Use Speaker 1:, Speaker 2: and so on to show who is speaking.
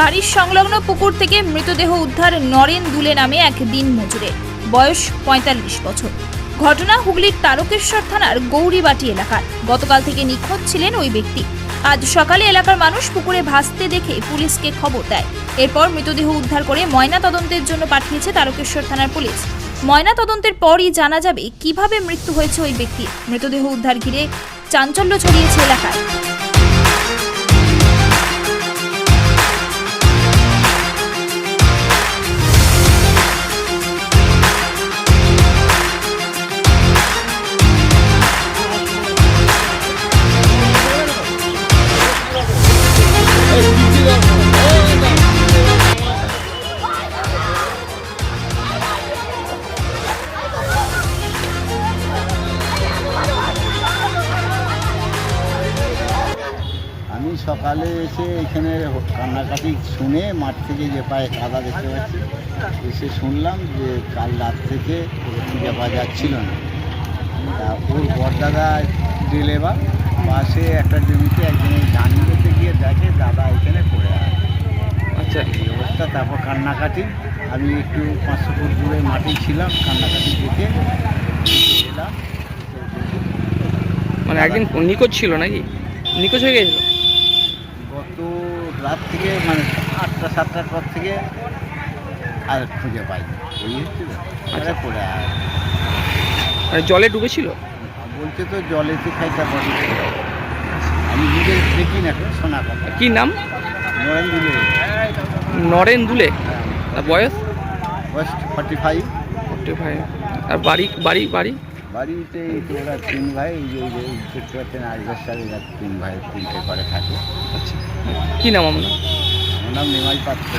Speaker 1: বাড়ির সংলগ্ন পুকুর থেকে মৃতদেহ উদ্ধার নরেন দুলে নামে এক দিন মজুরে বয়স পঁয়তাল্লিশ বছর। ঘটনা হুগলির তারকেশ্বর থানার গৌরীবাটি এলাকার। গতকাল থেকে নিখোঁজ ছিলেন ওই ব্যক্তি। আজ সকালে এলাকার মানুষ পুকুরে ভাসতে দেখে পুলিশকে খবর দেয়। এরপর মৃতদেহ উদ্ধার করে ময়না তদন্তের জন্য পাঠিয়েছে তারকেশ্বর থানার পুলিশ। ময়না তদন্তের পরই জানা যাবে কীভাবে মৃত্যু হয়েছে ওই ব্যক্তির মৃতদেহ উদ্ধার ঘিরে চাঞ্চল্য ছড়িয়েছে এলাকায়।
Speaker 2: সকালে এসে এখানে কান্নাকাটি শুনে মাঠ থেকে যে পায়ে কাদা দেখতে পাচ্ছি এসে শুনলাম যে কাল রাত থেকে খুঁজে পাওয়া যাচ্ছিল না। তা ওর বরদাদা ডেলেবার পাশে একটা জমিতে একজন ধান করতে গিয়ে দেখে দাদা এখানে পড়ে আছে।
Speaker 3: আচ্ছা।
Speaker 2: এই অবস্থা তারপর কান্নাকাটি। আমি একটু পাঁচশো ফুট দূরে মাঠে ছিলাম কান্নাকাটি দেখে এলাম।
Speaker 3: মানে একদিন নিখোঁজ ছিল নাকি? নিখোঁজ হয়ে গেছিল?
Speaker 2: রাত থেকে মানে আটটা সাতটার পর থেকে আর খুঁজে পাই এই হচ্ছে তো।
Speaker 3: আচ্ছা।
Speaker 2: পড়ে আর
Speaker 3: মানে জলে ডুবেছিল?
Speaker 2: বলছে তো জলেতে খাইতে পারি। আমি নিজে দেখি না শোনা কথা।
Speaker 3: কি নাম?
Speaker 2: নরেন দিলে
Speaker 3: নরেন দুলে আর বয়স?
Speaker 2: ওয়েস্ট ফর্টি ফাইভ
Speaker 3: ফোর্টি ফাইভ আর বাড়ি বাড়ি বাড়ি?
Speaker 2: বাড়িতে ওরা তিন ভাই এই যে দেখতে পাচ্ছেন আজকের সাথে এরা তিন ভাই তিনটে করে থাকে।
Speaker 3: আচ্ছা। কি নাম আপনার?
Speaker 2: আমার নাম নিমাই পাত্র।